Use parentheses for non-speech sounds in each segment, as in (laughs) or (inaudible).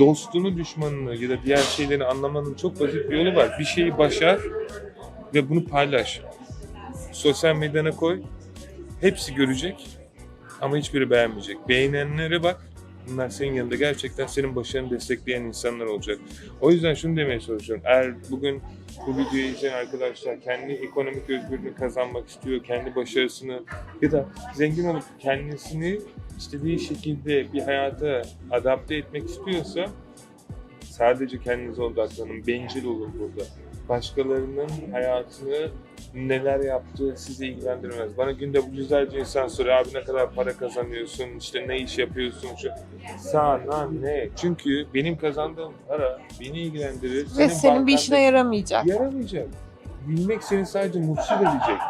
dostunu, düşmanını ya da diğer şeyleri anlamanın çok basit bir yolu var. Bir şeyi başar ve bunu paylaş. Sosyal medyana koy. Hepsi görecek ama hiçbiri beğenmeyecek. Beğenenlere bak. Bunlar senin yanında gerçekten senin başarını destekleyen insanlar olacak. O yüzden şunu demeye çalışıyorum. Eğer bugün bu videoyu izleyen arkadaşlar kendi ekonomik özgürlüğünü kazanmak istiyor, kendi başarısını ya da zengin olup kendisini istediği şekilde bir hayata adapte etmek istiyorsa sadece kendinize odaklanın, bencil olun burada. Başkalarının hayatını neler yaptığı sizi ilgilendirmez. Bana günde bu yüzlerce insan soruyor abi ne kadar para kazanıyorsun, işte ne iş yapıyorsun, şu sana ne? Çünkü benim kazandığım para beni ilgilendirir. Ve senin bir bankanda- işine yaramayacak. Yaramayacak. Bilmek seni sadece mutsuz edecek.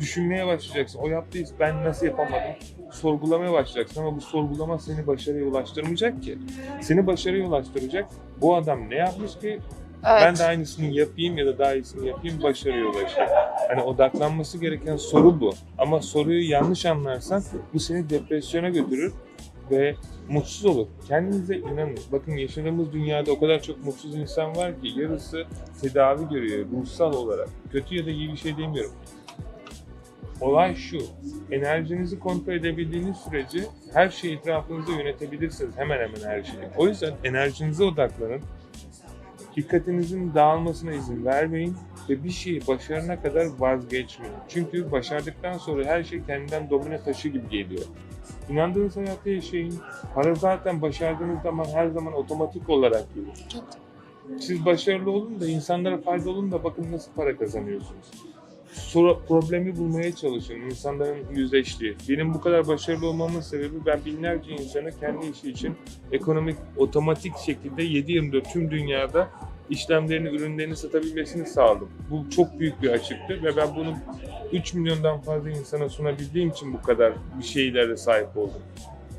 Düşünmeye başlayacaksın. O yaptığı ben nasıl yapamadım? Sorgulamaya başlayacaksın ama bu sorgulama seni başarıya ulaştırmayacak ki. Seni başarıya ulaştıracak. Bu adam ne yapmış ki ben Evet. de aynısını yapayım ya da daha iyisini yapayım başarıya ulaşayım. Hani odaklanması gereken soru bu. Ama soruyu yanlış anlarsan bu seni depresyona götürür ve mutsuz olur. Kendinize inanın. Bakın yaşadığımız dünyada o kadar çok mutsuz insan var ki yarısı tedavi görüyor ruhsal olarak. Kötü ya da iyi bir şey demiyorum. Olay şu, enerjinizi kontrol edebildiğiniz sürece her şeyi etrafınızda yönetebilirsiniz. Hemen hemen her şeyi. O yüzden enerjinize odaklanın. Dikkatinizin dağılmasına izin vermeyin ve bir şeyi başarana kadar vazgeçmeyin. Çünkü başardıktan sonra her şey kendinden domine taşı gibi geliyor. İnandığınız hayatı yaşayın. Para zaten başardığınız zaman her zaman otomatik olarak gelir. Siz başarılı olun da insanlara fayda olun da bakın nasıl para kazanıyorsunuz. Soru, problemi bulmaya çalışın insanların yüzleştiği. Benim bu kadar başarılı olmamın sebebi ben binlerce insanı kendi işi için ekonomik otomatik şekilde 7-24 tüm dünyada işlemlerini, ürünlerini satabilmesini sağladım. Bu çok büyük bir açıktı ve ben bunu 3 milyondan fazla insana sunabildiğim için bu kadar bir şeylere sahip oldum.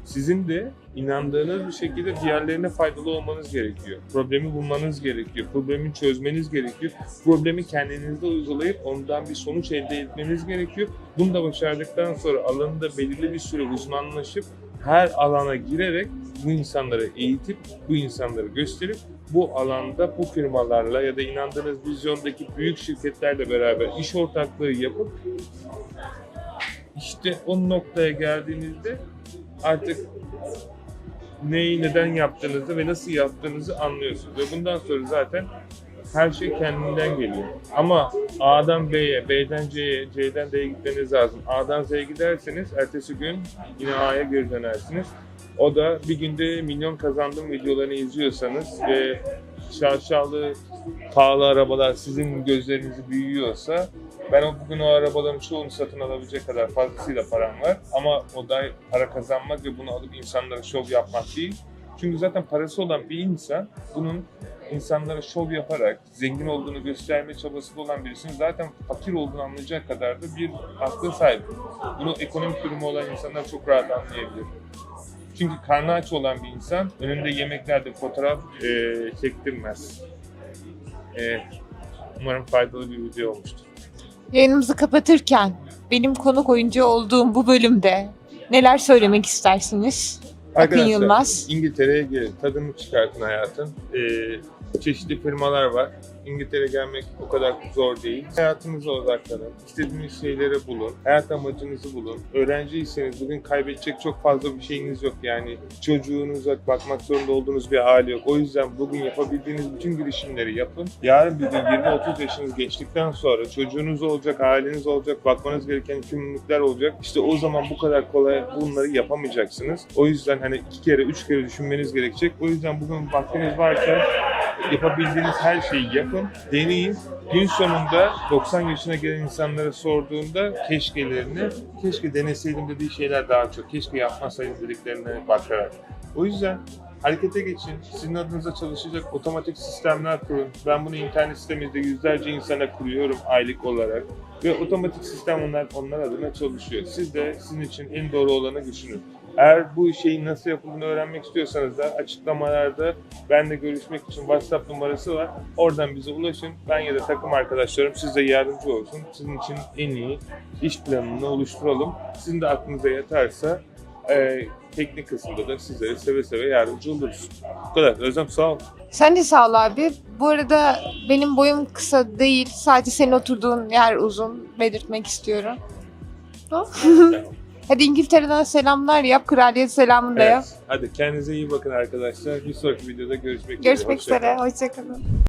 Sizin de inandığınız bir şekilde diğerlerine faydalı olmanız gerekiyor. Problemi bulmanız gerekiyor. Problemi çözmeniz gerekiyor. Problemi kendinizde uygulayıp ondan bir sonuç elde etmeniz gerekiyor. Bunu da başardıktan sonra alanında belirli bir süre uzmanlaşıp her alana girerek bu insanları eğitip, bu insanları gösterip bu alanda bu firmalarla ya da inandığınız vizyondaki büyük şirketlerle beraber iş ortaklığı yapıp işte o noktaya geldiğinizde artık neyi neden yaptığınızı ve nasıl yaptığınızı anlıyorsunuz. Ve bundan sonra zaten her şey kendinden geliyor. Ama A'dan B'ye, B'den C'ye, C'den D'ye gitmeniz lazım. A'dan Z'ye giderseniz ertesi gün yine A'ya geri dönersiniz. O da bir günde milyon kazandım videolarını izliyorsanız ve şaşalı pahalı arabalar sizin gözlerinizi büyüyorsa ben o bugün o arabaların çoğunu satın alabilecek kadar fazlasıyla param var. Ama o da para kazanmak ve bunu alıp insanlara şov yapmak değil. Çünkü zaten parası olan bir insan bunun insanlara şov yaparak zengin olduğunu gösterme çabası olan birisinin zaten fakir olduğunu anlayacak kadar da bir akla sahip. Bunu ekonomik durumu olan insanlar çok rahat anlayabilir. Çünkü karnı aç olan bir insan önünde yemeklerde fotoğraf e, çektirmez. E, umarım faydalı bir video olmuştur. Yayınımızı kapatırken benim konuk oyuncu olduğum bu bölümde neler söylemek istersiniz? Akın Yılmaz. İngiltere'ye gelin, tadını çıkartın hayatın. Ee, çeşitli firmalar var. İngiltere gelmek o kadar zor değil. Hayatınıza odaklanın. İstediğiniz şeyleri bulun. Hayat amacınızı bulun. Öğrenciyseniz bugün kaybedecek çok fazla bir şeyiniz yok. Yani çocuğunuza bakmak zorunda olduğunuz bir aile yok. O yüzden bugün yapabildiğiniz bütün girişimleri yapın. Yarın bir gün 20-30 yaşınız geçtikten sonra çocuğunuz olacak, aileniz olacak, bakmanız gereken yükümlülükler olacak. İşte o zaman bu kadar kolay bunları yapamayacaksınız. O yüzden hani iki kere, üç kere düşünmeniz gerekecek. O yüzden bugün vaktiniz varken yapabildiğiniz her şeyi yapın, deneyin. Gün sonunda 90 yaşına gelen insanlara sorduğunda keşkelerini, keşke deneseydim dediği şeyler daha çok, keşke yapmasaydım dediklerine bakarak. O yüzden harekete geçin. Sizin adınıza çalışacak otomatik sistemler kurun. Ben bunu internet sitemizde yüzlerce insana kuruyorum aylık olarak. Ve otomatik sistem onlar, onlar adına çalışıyor. Siz de sizin için en doğru olanı düşünün. Eğer bu şeyin nasıl yapıldığını öğrenmek istiyorsanız da açıklamalarda benle görüşmek için WhatsApp numarası var. Oradan bize ulaşın. Ben ya da takım arkadaşlarım size yardımcı olsun. Sizin için en iyi iş planını oluşturalım. Sizin de aklınıza yatarsa Ee, teknik kısımda da sizlere seve seve yardımcı oluruz. Bu kadar. Özlem sağ ol. Sen de sağ ol abi. Bu arada benim boyum kısa değil. Sadece senin oturduğun yer uzun. Belirtmek istiyorum. Tamam. (laughs) Hadi İngiltere'den selamlar yap. Kraliyet selamını da yap. Evet. Hadi kendinize iyi bakın arkadaşlar. Bir sonraki videoda görüşmek üzere. Görüşmek Hoşça kalın. üzere. Hoşçakalın.